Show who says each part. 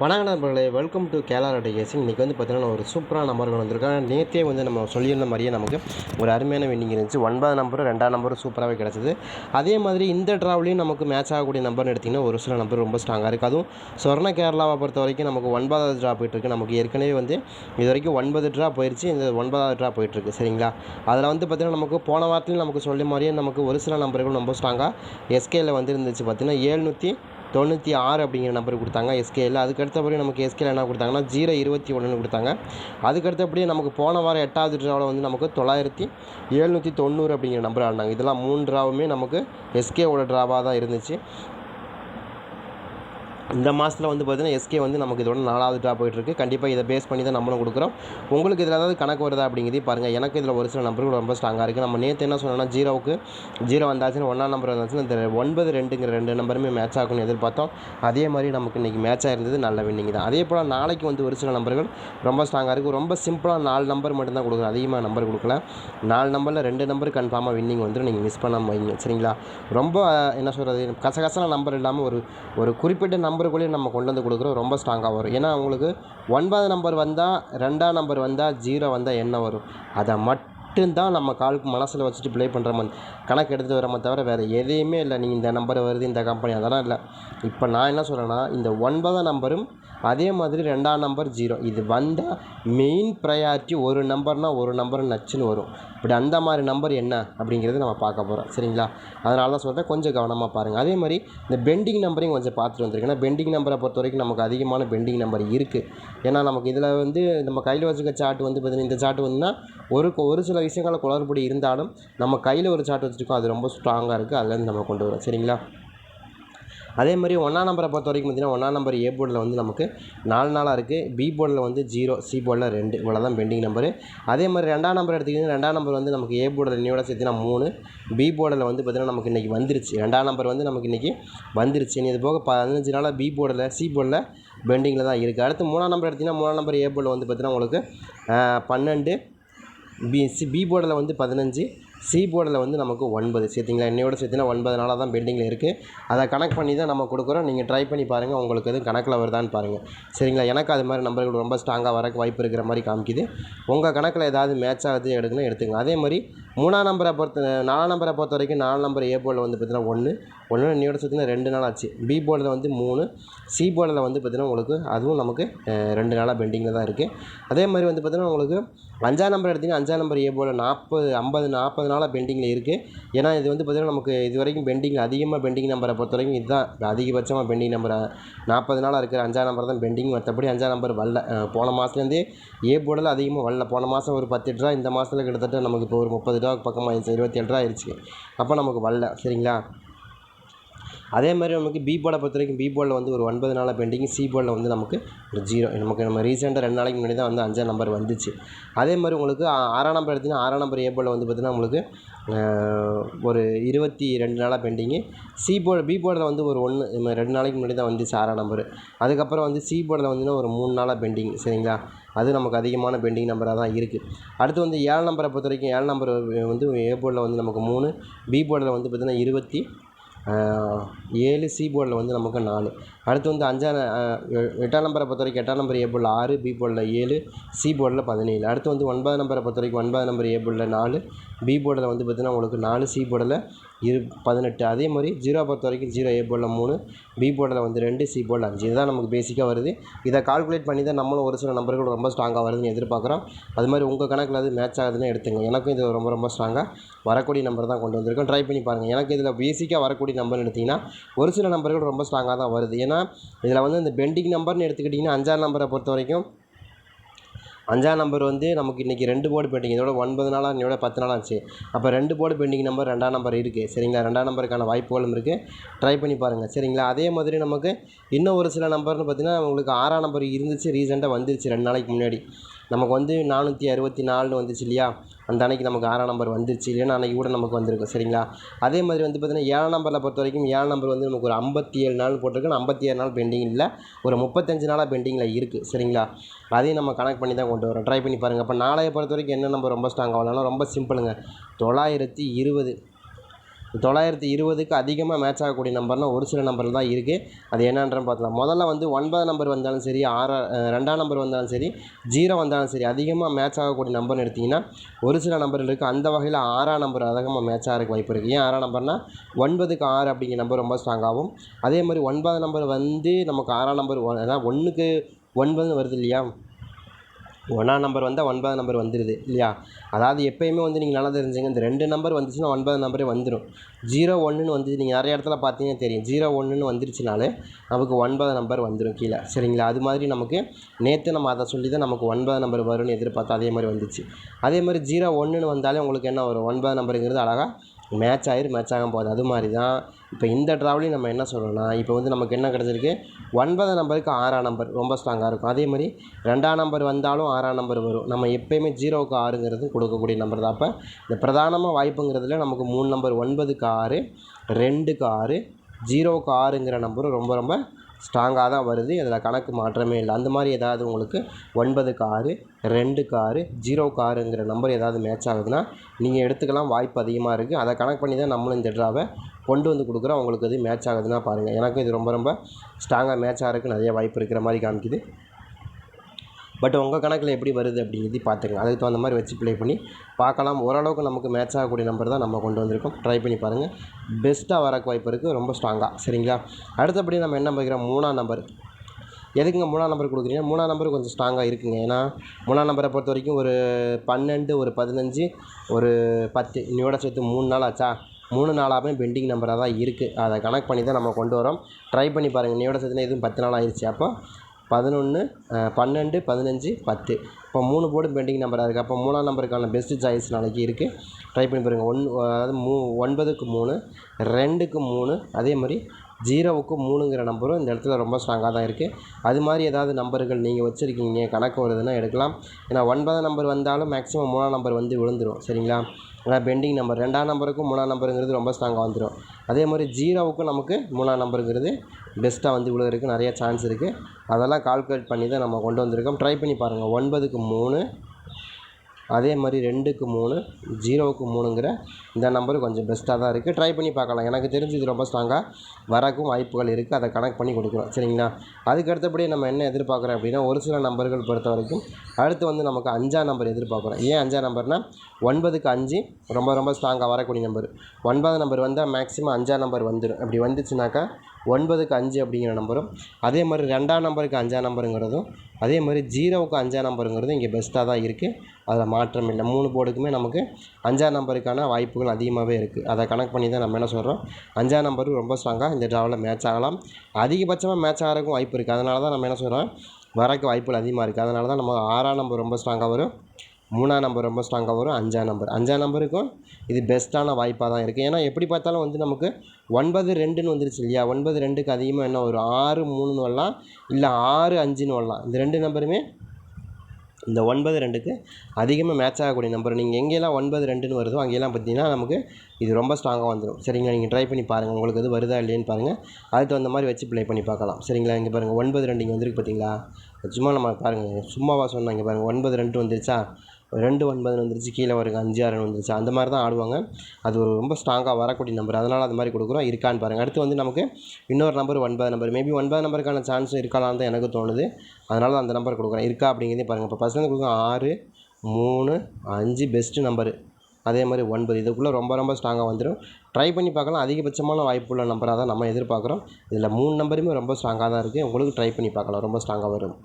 Speaker 1: வணக்க நண்பர்களே welcome to கேலா ரேடிகேஷன் இன்றைக்கி வந்து பார்த்தீங்கன்னா ஒரு சூப்பரான நம்பர்கள் வந்திருக்காங்க. நேற்றே வந்து நம்ம சொல்லியிருந்த மாதிரியே நமக்கு ஒரு அருமையான வின்னிங் இருந்துச்சு. ஒன்பது நம்பரும் ரெண்டாம் நம்பரும் சூப்பராகவே கிடச்சிது. அதே மாதிரி இந்த ட்ராவலையும் நமக்கு மேட்ச் ஆகக்கூடிய நம்பர்னு எடுத்திங்கன்னா ஒரு சில நம்பர் ரொம்ப ஸ்ட்ராங்காக இருக்குது அதுவும் சொர்ண கேரளாவை பொறுத்த வரைக்கும் நமக்கு ஒன்பதாவது ட்ரா போயிட்டுருக்கு நமக்கு ஏற்கனவே வந்து இது வரைக்கும் ஒன்பது ட்ரா போயிடுச்சு இந்த ஒன்பதாவது ட்ரா போயிட்டுருக்கு சரிங்களா? அதில் வந்து பார்த்திங்கன்னா நமக்கு போன வாரத்துலையும் நமக்கு சொல்ல மாதிரியே நமக்கு ஒரு சில நம்பர்கள் ரொம்ப ஸ்ட்ராங்காக எஸ்கேல வந்து இருந்துச்சு பார்த்திங்கன்னா ஏழ்நூற்றி தொண்ணூற்றி ஆறு அப்படிங்கிற நம்பர் கொடுத்தாங்க எஸ்கேயில் அதுக்கடுத்தபடி நமக்கு எஸ்கேல என்ன கொடுத்தாங்கன்னா ஜீரோ இருபத்தி ஒன்றுன்னு கொடுத்தாங்க. அதுக்கடுத்தபடியே நமக்கு போன வாரம் எட்டாவது ட்ராவில் வந்து நமக்கு தொள்ளாயிரத்தி எழுநூற்றி தொண்ணூறு அப்படிங்கிற நம்பர் ஆடினாங்க. இதெல்லாம் மூணு ட்ராவுமே நமக்கு எஸ்கேவோட ட்ராவாக தான் இருந்துச்சு. இந்த மாதத்தில் வந்து பார்த்தீங்கன்னா எஸ்கே வந்து நமக்கு இதோட நாலாவது டாப் போயிட்டுருக்கு. கண்டிப்பாக இதை பேஸ் பண்ணி தான் நம்மளும் கொடுக்குறோம். உங்களுக்கு இதில் ஏதாவது கணக்கு வருதா அப்படிங்கிறதே பாருங்கள் எனக்கு இதில் ஒரு சில நம்பர்கள் ரொம்ப ஸ்ட்ராங்காக இருக்குது நம்ம நேற்று என்ன சொன்னோம்னா ஜீரோவுக்கு ஜீரோ வந்தாச்சுன்னு ஒன்றாம் நம்பர் வந்தாச்சுன்னா இந்த ஒன்பது ரெண்டுங்கிற ரெண்டு நம்பருமே மேட்ச் ஆகும்னு எதிர்பார்த்தோம். அதே மாதிரி நமக்கு இன்றைக்கி மேட்ச் ஆயிருந்தது நல்ல வின்னிங் தான். அதே போல் நாளைக்கு வந்து ஒரு சில நம்பர்கள் ரொம்ப ஸ்ட்ராங்காக இருக்குது ரொம்ப சிம்பிளாக நாலு நம்பர் மட்டும்தான் கொடுக்குறோம் அதிகமாக நம்பர் கொடுக்கல. நாலு நம்பரில் ரெண்டு நம்பர் கன்ஃபார்மாக வின்னிங் வந்து நீங்கள் மிஸ் பண்ணாமல் வைங்க. சரிங்களா? ரொம்ப என்ன சொல்கிறது கசகசன நம்பர் இல்லாமல் ஒரு ஒரு குறிப்பிட்ட நம்பர் நம்பருக்குள்ளேயே நம்ம கொண்டு வந்து கொடுக்குறோம். ரொம்ப ஸ்ட்ராங்காக வரும். ஏன்னா உங்களுக்கு ஒன்பது நம்பர் வந்தால் ரெண்டாம் நம்பர் வந்தால் ஜீரோ வந்தால் என்ன வரும்? அதை மட்டும்தான் நம்ம காலுக்கு மனசில் வச்சுட்டு ப்ளே பண்ணுற மாதிரி கணக்கு எடுத்து வரமே தவிர வேறு எதையுமே இல்லை. நீ இந்த நம்பர் வருது இந்த கம்பெனி அதெல்லாம் இல்லை. இப்போ நான் என்ன சொல்கிறேன்னா இந்த ஒன்பதாம் நம்பரும் அதே மாதிரி ரெண்டாம் நம்பர் ஜீரோ இது வந்தால் மெயின் ப்ரையாரிட்டி ஒரு நம்பர்னால் ஒரு நம்பர் நச்சுன்னு வரும். இப்படி அந்த மாதிரி நம்பர் என்ன அப்படிங்கிறது நம்ம பார்க்க போகிறோம் சரிங்களா? அதனால தான் சொல்கிறேன் கொஞ்சம் கவனமாக பாருங்கள் அதே மாதிரி இந்த பெண்டிங் நம்பரையும் கொஞ்சம் பார்த்துட்டு வந்துருக்கு ஏன்னா பெண்டிங் நம்பரை பொறுத்த வரைக்கும் நமக்கு அதிகமான பெண்டிங் நம்பர் இருக்குது ஏன்னா நமக்கு இதில் வந்து நம்ம கையில் வச்சுக்க சார்ட் வந்து பார்த்திங்கன்னா இந்த சார்ட் வந்துன்னா ஒரு ஒரு சில விஷயங்களில் குளறுபடி இருந்தாலும் நம்ம கையில் ஒரு சார்ட் வச்சுருக்கோம். அது ரொம்ப ஸ்ட்ராங்காக இருக்குது அதுலேருந்து நம்ம கொண்டு வரோம் சரிங்களா? அதே மாதிரி ஒன்றாம் நம்பரை பொறுத்த வரைக்கும் பார்த்தீங்கன்னா ஒன்றாம் நம்பர் ஏ போர்டில் வந்து நமக்கு நாலு நாளாக இருக்குது பி போர்டில் வந்து ஜீரோ சி போர்டில் ரெண்டு. இவ்வளோ தான் பெண்டிங் நம்பரு அதே மாதிரி ரெண்டாம் நம்பர் எடுத்துக்கிட்டிங்கன்னா ரெண்டாம் நம்பர் வந்து நமக்கு ஏ போர்டில் இன்னையோட சேர்த்துனா மூணு. பி போர்டில் வந்து பார்த்திங்கன்னா நமக்கு இன்றைக்கி வந்துருச்சு. ரெண்டாம் நம்பர் வந்து நமக்கு இன்றைக்கி வந்துருச்சு. இனி இது போக பதினஞ்சு நாளாக பி போர்டில் சி போர்டில் பெண்டிங்கில் தான் இருக்குது அடுத்து மூணாம் நம்பர் எடுத்திங்கன்னா மூணாம் நம்பர் ஏ போர்டில் வந்து பார்த்திங்கன்னா உங்களுக்கு பன்னெண்டு. பி சி பி போர்டில் வந்து பதினஞ்சு. சி போர்டில் வந்து நமக்கு ஒன்பது சேர்த்திங்களா? என்னையோட சேர்த்தினா ஒன்பது நாளாக தான் பெண்டிங்கில் இருக்குது அதை கணக்கு பண்ணி தான் நம்ம கொடுக்குறோம். நீங்கள் ட்ரை பண்ணி பாருங்கள் உங்களுக்கு எதுவும் கணக்கில் வருதான்னு பாருங்கள் சரிங்களா? எனக்கு அது மாதிரி நம்பர்கள் ரொம்ப ஸ்ட்ராங்காக வரக்கு வாய்ப்பு இருக்கிற மாதிரி காமிக்குது. உங்கள் கணக்கில் ஏதாவது மேட்ச் ஆகுது எடுக்கணும் எடுத்துங்க அதே மாதிரி மூணாம் நம்பரை பொறுத்த நாலாம் நம்பரை பொறுத்த வரைக்கும் நாலு நம்பர் ஏ போர்டில் வந்து பார்த்தீங்கன்னா ஒன்று ஒன்று இன்னையோட சுற்றினா ரெண்டு நாள் ஆச்சு. பி போர்டில் வந்து மூணு சி போர்டில் வந்து பார்த்தீங்கன்னா உங்களுக்கு அதுவும் நமக்கு ரெண்டு நாளாக பெண்டிங்கில் தான் இருக்குது அதே மாதிரி வந்து பார்த்தீங்கன்னா உங்களுக்கு அஞ்சாம் நம்பர் எடுத்திங்கன்னா அஞ்சாம் நம்பர் ஏ போர்டில் நாற்பது ஐம்பது நாற்பது நாளாக பெண்டிங்கில் இருக்குது ஏன்னா இது வந்து பார்த்திங்கன்னா நமக்கு இது வரைக்கும் பெண்டிங் அதிகமாக பெண்டிங் நம்பரை பொறுத்த வரைக்கும் இதுதான். அதிகபட்சமாக பெண்டிங் நம்பரை நாற்பது நாளாக இருக்கிற அஞ்சாம் நம்பர் தான் பெண்டிங். மற்றபடி அஞ்சாம் நம்பர் வரல. போன மாதத்துலேருந்தே ஏ போர்டில் அதிகமாக வரல. போன மாதம் ஒரு பத்து ட்ரா இந்த மாதத்தில் கிட்டத்தட்ட நமக்கு இப்போ ஒரு முப்பது ட்ரா பக்கமாக ஆயிடுச்சு இருபத்தி ஏழு ஆயிடுச்சு அப்போ நமக்கு வரல சரிங்களா? அதே மாதிரி நமக்கு பி போர்டை பொறுத்த வரைக்கும் பி போர்டில் வந்து ஒரு ஒன்பது நாளாக பெண்டிங் சி போர்டில் வந்து நமக்கு ஒரு ஜீரோ நமக்கு நம்ம ரீசெண்டாக ரெண்டு நாளைக்கு முன்னாடி தான் வந்து அஞ்சாம் நம்பர் வந்துச்சு. அதே மாதிரி உங்களுக்கு ஆறாம் நம்பர் எடுத்திங்கன்னா ஆறாம் நம்பர் ஏ போர்டில் வந்து பார்த்திங்கன்னா உங்களுக்கு ஒரு இருபத்தி ரெண்டு நாளாக பெண்டிங்கு சி போர்டு பி போர்டில் வந்து ஒரு ஒன்று ரெண்டு நாளைக்கு முன்னாடி தான் வந்துச்சு ஆறாம் நம்பர் அதுக்கப்புறம் வந்து சி போர்டில் வந்துன்னா ஒரு மூணு நாளாக பெண்டிங் சரிங்களா? அது நமக்கு அதிகமான பெண்டிங் நம்பராக தான் இருக்குது அடுத்து வந்து ஏழு நம்பரை பொறுத்த வரைக்கும் ஏழு நம்பர் வந்து ஏ போர்டில் வந்து நமக்கு மூணு பி போர்டில் வந்து பார்த்திங்கன்னா இருபத்தி ஏழு சி போர்டில் வந்து நமக்கு நாலு. அடுத்து வந்து அஞ்சாம் எட்டாம் நம்பரை பொறுத்த வரைக்கும் எட்டாம் நம்பர் ஏ போர்டில் ஆறு பி போர்டில் ஏழு சி போர்டில் பதினேழு. அடுத்து வந்து ஒன்பது நம்பரை பொறுத்த வரைக்கும் ஒன்பதாம் நம்பர் ஏ போர்டில் நாலு பி போர்டில் வந்து பார்த்திங்கன்னா உங்களுக்கு நாலு சி போர்டில் இரு பதினெட்டு. அதே மாதிரி ஜீரோ பொறுத்த வரைக்கும் ஜீரோ ஏ போர்டில் மூணு பி போர்டில் வந்து ரெண்டு சி போர்டில் அஞ்சு. இதுதான் நமக்கு பேசிக்காக வருது. இதை கால்குலேட் பண்ணி தான் நம்மளும் ஒரு சில நம்பர்கள் ரொம்ப ஸ்ட்ராங்காக வருதுன்னு எதிர்பார்க்குறோம். அது மாதிரி உங்கள் கணக்கில் அது மேட்ச் ஆகுதுன்னு எடுத்துங்க எனக்கும் இது ரொம்ப ரொம்ப ஸ்ட்ராங்காக வரக்கூடிய நம்பர் தான் கொண்டு வந்திருக்கோம். ட்ரை பண்ணி பாருங்கள் எனக்கு இதில் பேசிக்காக வரக்கூடிய நம்பர்னு எடுத்திங்கன்னா ஒரு சில நம்பர்கள் ரொம்ப ஸ்ட்ராங்காக தான் வருது. ஏன்னா இதில் வந்து இந்த பெண்டிங் நம்பர்னு எடுத்துக்கிட்டிங்கன்னா அஞ்சாறு நம்பரை பொறுத்த வரைக்கும் அஞ்சாம் நம்பர் வந்து நமக்கு இன்றைக்கி ரெண்டு போர்டு பெண்டிங் இதோட ஒன்பது நாளாக இதோட பத்து நாளாக ஆச்சு அப்போ ரெண்டு போர்டு பெண்டிங் நம்பர் ரெண்டாம் நம்பர் இருக்குது சரிங்களா? ரெண்டாம் நம்பருக்கான வாய்ப்புகளும் இருக்குது ட்ரை பண்ணி பாருங்கள் சரிங்களா? அதே மாதிரி நமக்கு இன்னும் ஒரு சில நம்பர்னு பார்த்தீங்கன்னா உங்களுக்கு ஆறாம் நம்பர் இருந்துச்சு ரீசெண்டாக வந்துருச்சு ரெண்டு நாளைக்கு முன்னாடி. நமக்கு வந்து நானூற்றி அறுபத்தி நாலுன்னு வந்துச்சு இல்லையா? அந்த அன்னைக்கு நமக்கு ஆறாம் நம்பர் வந்துருச்சு இல்லைன்னா அன்னைக்கு கூட நமக்கு வந்திருக்கும். சரிங்களா? அதே மாதிரி வந்து பார்த்திங்கன்னா ஏழாம் நம்பரில் பொறுத்த வரைக்கும் ஏழாம் நம்பர் வந்து நமக்கு ஒரு ஐம்பத்தி ஏழு நாள் போட்டிருக்கு. ஐம்பத்தி ஏழு நாள் பெண்டிங் இல்லை ஒரு முப்பத்தஞ்சு நாளாக பெண்டிங்கில் இருக்குது சரிங்களா? அதையும் நம்ம கனெக்ட் பண்ணி தான் கொண்டு வரோம். ட்ரை பண்ணி பாருங்கள் அப்போ நாளைய பொறுத்த வரைக்கும் என்ன நம்பர் ரொம்ப ஸ்ட்ராங் ஆகலாம் ரொம்ப சிம்பிளுங்க தொள்ளாயிரத்தி இருபது. தொள்ளாயிரத்தி இருபதுக்கு அதிகமாக மேட்ச் ஆகக்கூடிய நம்பர்னால் ஒரு சில நம்பர் தான் இருக்குது அது என்னன்றன்னு பார்க்கலாம் முதல்ல வந்து ஒன்பது நம்பர் வந்தாலும் சரி ஆறா ரெண்டாம் நம்பர் வந்தாலும் சரி ஜீரோ வந்தாலும் சரி அதிகமாக மேட்ச் ஆகக்கூடிய நம்பர்னு எடுத்திங்கன்னா ஒரு சில நம்பர் இருக்குது அந்த வகையில் ஆறாம் நம்பர் அதிகமாக மேட்ச் ஆகிறதுக்கு வாய்ப்பு இருக்குது ஏன் ஆறாம் நம்பர்னால் ஒன்பதுக்கு ஆறு அப்படிங்கிற நம்பர் ரொம்ப ஸ்ட்ராங்காகும் அதே மாதிரி ஒன்பது நம்பர் வந்து நமக்கு ஆறாம் நம்பர் ஏன்னா ஒன்றுக்கு ஒன்பதுன்னு வருது இல்லையா? ஒன்றாம் நம்பர் வந்தால் ஒன்பதாம் நம்பர் வந்துடுது இல்லையா? அதாவது எப்பயுமே வந்து நீங்கள் நல்லா தெரிஞ்சுங்க இந்த ரெண்டு நம்பர் வந்துச்சுன்னா ஒன்பதாம் நம்பரே வந்துடும் ஜீரோ ஒன்றுன்னு வந்துச்சு நீங்கள் நிறைய இடத்துல பார்த்தீங்கன்னா தெரியும். ஜீரோ ஒன்றுன்னு வந்துருச்சுனாலே நமக்கு ஒன்பதாம் நம்பர் வந்துடும் கீழே சரிங்களா? அது மாதிரி நமக்கு நேற்று நம்ம அதை சொல்லி தான் நமக்கு ஒன்பதாம் நம்பர் வரும்னு எதிர்பார்த்தா அதே மாதிரி வந்துச்சு. அதே மாதிரி ஜீரோ ஒன்றுன்னு வந்தாலே உங்களுக்கு என்ன வரும்? ஒன்பதாம் நம்பருங்கிறது அழகாக மேட்ச் ஆகிரு மேட்ச் ஆகாம போகாது. அது மாதிரி தான் இப்போ இந்த ட்ராவலையும் நம்ம என்ன சொல்கிறோன்னா இப்போ வந்து நமக்கு என்ன கிடச்சிருக்கு? ஒன்பதாம் நம்பருக்கு ஆறாம் நம்பர் ரொம்ப ஸ்ட்ராங்காக இருக்கும். அதே மாதிரி ரெண்டாம் நம்பர் வந்தாலும் ஆறாம் நம்பர் வரும். நம்ம எப்போயுமே ஜீரோவுக்கு ஆறுங்கிறது கொடுக்கக்கூடிய நம்பர் தான். அப்போ இந்த பிரதானமாக வாய்ப்புங்கிறதுல நமக்கு மூணு நம்பர் ஒன்பதுக்கு ஆறு ரெண்டுக்கு ஆறு ஜீரோவுக்கு ஆறுங்கிற நம்பரும் ரொம்ப ரொம்ப ஸ்ட்ராங்காக தான் வருது. அதில் கணக்கு மாற்றமே இல்லை. அந்த மாதிரி ஏதாவது உங்களுக்கு ஒன்பதுக்கு ஆறு ரெண்டுக்கு ஆறு ஜீரோக்கு ஆறுங்கிற நம்பர் ஏதாவது மேட்ச் ஆகுதுன்னா நீங்கள் எடுத்துக்கலாம். வாய்ப்பு அதிகமாக இருக்குது அதை கணக்கு பண்ணி தான் நம்மளும் இந்த ட்ராவை கொண்டு வந்து கொடுக்குறோம். உங்களுக்கு இது மேட்ச் ஆகுதுன்னா பாருங்கள் எனக்கும் இது ரொம்ப ரொம்ப ஸ்ட்ராங்காக மேட்ச் ஆகிறதுக்கு நிறைய வாய்ப்பு இருக்கிற மாதிரி காமிக்குது. பட் உங்கள் கணக்கில் எப்படி வருது அப்படிங்கிறது பார்த்துங்க அதுக்கு தகுந்த மாதிரி வச்சு ப்ளே பண்ணி பார்க்கலாம். ஓரளவுக்கு நமக்கு மேட்ச் ஆகக்கூடிய நம்பர் தான் நம்ம கொண்டு வந்திருக்கோம். ட்ரை பண்ணி பாருங்கள் பெஸ்ட்டாக வரக்கு வாய்ப்பு இருக்குது ரொம்ப ஸ்ட்ராங்காக சரிங்களா? அடுத்தபடி நம்ம என்ன பார்க்குறோம்? மூணாம் நம்பர் எதுக்குங்க மூணாம் நம்பர் கொடுக்குறீங்க? மூணாம் நம்பர் கொஞ்சம் ஸ்ட்ராங்காக இருக்குங்க. ஏன்னா மூணாம் நம்பரை பொறுத்த வரைக்கும் ஒரு பன்னெண்டு ஒரு பதினஞ்சு ஒரு பத்து. இன்னையோட சேர்த்து மூணு நாள் ஆச்சா? மூணு நாளாகவே பெண்டிங் நம்பராக தான் இருக்குது அதை கணக்கு பண்ணி தான் நம்ம கொண்டு வரோம். ட்ரை பண்ணி பாருங்கள் இன்னையோட சேர்த்துனா எதுவும் பத்து நாள் ஆயிடுச்சு அப்போ பதினொன்று பன்னெண்டு பதினஞ்சு பத்து. இப்போ மூணு போர்டு பெண்டிங் நம்பராக இருக்குது அப்போ மூணாம் நம்பருக்கான பெஸ்ட்டு சாய்ஸ் நாளைக்கு இருக்குது ட்ரை பண்ணி பாருங்கள் ஒன் அதாவது மூ ஒன்பதுக்கு மூணு ரெண்டுக்கு மூணு அதே மாதிரி ஜீரோவுக்கும் மூணுங்கிற நம்பரும் இந்த இடத்துல ரொம்ப ஸ்ட்ராங்காக தான் இருக்குது அது மாதிரி ஏதாவது நம்பர்கள் நீங்கள் வச்சுருக்கீங்க கணக்கு வருதுன்னா எடுக்கலாம். ஏன்னா ஒன்பதாம் நம்பர் வந்தாலும் மேக்ஸிமம் மூணாம் நம்பர் வந்து விழுந்துடும் சரிங்களா? ஆனால் பெண்டிங் நம்பர் ரெண்டாம் நம்பருக்கும் மூணாம் நம்பருங்கிறது ரொம்ப ஸ்ட்ராங்காக வந்துடும் அதே மாதிரி ஜீரோவுக்கும் நமக்கு மூணாம் நம்பருங்கிறது பெஸ்ட்டாக வந்து விழுகிறதுக்கு நிறைய சான்ஸ் இருக்குது அதெல்லாம் கால்குலேட் பண்ணி தான் நம்ம கொண்டு வந்திருக்கோம். ட்ரை பண்ணி பாருங்கள் ஒன்பதுக்கு மூணு அதே மாதிரி ரெண்டுக்கு மூணு ஜீரோவுக்கு மூணுங்கிற இந்த நம்பர் கொஞ்சம் பெஸ்ட்டாக தான் இருக்குது ட்ரை பண்ணி பார்க்கலாம். எனக்கு தெரிஞ்சு இது ரொம்ப ஸ்ட்ராங்காக வரக்கும் வாய்ப்புகள் இருக்குது அதை கனெக்ட் பண்ணி கொடுக்குறோம் சரிங்களா? அதுக்கு அடுத்தபடி நம்ம என்ன எதிர்பார்க்குறோம் அப்படின்னா ஒரு சில நம்பர்கள் பொறுத்த வரைக்கும் அடுத்து வந்து நமக்கு அஞ்சாம் நம்பர் எதிர்பார்க்குறோம். ஏன் அஞ்சாம் நம்பர்னால் ஒன்பதுக்கு அஞ்சு ரொம்ப ரொம்ப ஸ்ட்ராங்காக வரக்கூடிய நம்பர். ஒன்பது நம்பர் வந்தால் மேக்ஸிமம் அஞ்சாம் நம்பர் வந்துடும் அப்படி வந்துச்சுனாக்கா ஒன்பதுக்கு அஞ்சு அப்படிங்கிற நம்பரும் அதே மாதிரி ரெண்டாம் நம்பருக்கு அஞ்சாம் நம்பருங்கிறதும் அதே மாதிரி ஜீரோவுக்கு அஞ்சாம் நம்பருங்கிறதும் இங்கே பெஸ்ட்டாக தான் இருக்குது. அதில் மாற்றம் இல்லை. மூணு போர்டுக்குமே நமக்கு அஞ்சாம் நம்பருக்கான வாய்ப்புகள் அதிகமாகவே இருக்குது. அதை கணக்கு பண்ணி தான் நம்ம என்ன சொல்கிறோம்? அஞ்சாம் நம்பரும் ரொம்ப ஸ்ட்ராங்காக இந்த ட்ராவில் மேட்ச் ஆகலாம். அதிகபட்சமாக மேட்ச் ஆகிறதுக்கும் வாய்ப்பு இருக்குது. அதனால தான் நம்ம என்ன சொல்கிறோம்? வரக்கு வாய்ப்புகள் அதிகமாக இருக்குது. அதனால தான் நம்ம ஆறாம் நம்பர் ரொம்ப ஸ்ட்ராங்காக வரும். மூணாம் நம்பர் ரொம்ப ஸ்ட்ராங்காக வரும். அஞ்சாம் நம்பர் அஞ்சாம் நம்பருக்கும் இது பெஸ்ட்டான வாய்ப்பாக தான் இருக்குது ஏன்னா எப்படி பார்த்தாலும் வந்து நமக்கு ஒன்பது ரெண்டுன்னு வந்துருச்சு இல்லையா? ஒன்பது ரெண்டுக்கு அதிகமாக என்ன வரும்? ஆறு மூணுன்னு வரலாம். இல்லை ஆறு அஞ்சுன்னு வரலாம். இந்த ரெண்டு நம்பருமே இந்த ஒன்பது ரெண்டுக்கு அதிகமாக மேட்ச் ஆகக்கூடிய நம்பர் நீங்கள் எங்கெல்லாம் ஒன்பது ரெண்டுன்னு வருதோ அங்கெல்லாம் பார்த்தீங்கன்னா நமக்கு இது ரொம்ப ஸ்ட்ராங்காக வந்துடும் சரிங்களா? நீங்கள் ட்ரை பண்ணி பாருங்கள் உங்களுக்கு அது வருதா இல்லையான்னு பாருங்கள் அதுக்கு தகுந்த மாதிரி வச்சு ப்ளே பண்ணி பார்க்கலாம். சரிங்களா? இங்கே பாருங்கள் ஒன்பது ரெண்டு இங்கே வந்துருக்கு பார்த்தீங்களா? சும்மா நம்ம பாருங்கள் சும்மாவா சொன்னாங்க இங்கே பாருங்கள் ஒன்பது ரெண்டு வந்துருச்சா? ரெண்டு ஒன்பதுன்னு வந்துருச்சு கீழே வருங்க அஞ்சு ஆறுன்னு வந்துருச்சு. அந்த மாதிரி தான் ஆடுவாங்க. அது ஒரு ரொம்ப ஸ்ட்ராங்காக வரக்கூடிய நம்பர் அதனால் அது மாதிரி கொடுக்குறோம். இருக்கான்னு பாருங்கள் அடுத்து வந்து நமக்கு இன்னொரு நம்பர் ஒன்பது நம்பர் மேபி ஒன்பது நம்பருக்கான சான்ஸும் இருக்கலாம்னு தான் எனக்கு தோணுது. அதனால் அந்த நம்பர் கொடுக்குறேன். இருக்கா அப்படிங்கிறதே பாருங்கள் இப்போ ஃபஸ்ட்டு கொடுக்குறோம் ஆறு மூணு அஞ்சு பெஸ்ட்டு நம்பரு அதே மாதிரி ஒன்பது. இதுக்குள்ளே ரொம்ப ரொம்ப ஸ்ட்ராங்காக வந்துடும் ட்ரை பண்ணி பார்க்கலாம். அதிகபட்சமான வாய்ப்புள்ள நம்பராக தான் நம்ம எதிர்பார்க்குறோம். இதில் மூணு நம்பருமே ரொம்ப ஸ்ட்ராங்காக தான் இருக்குது உங்களுக்கு ட்ரை பண்ணி பார்க்கலாம். ரொம்ப ஸ்ட்ராங்காக வரும்.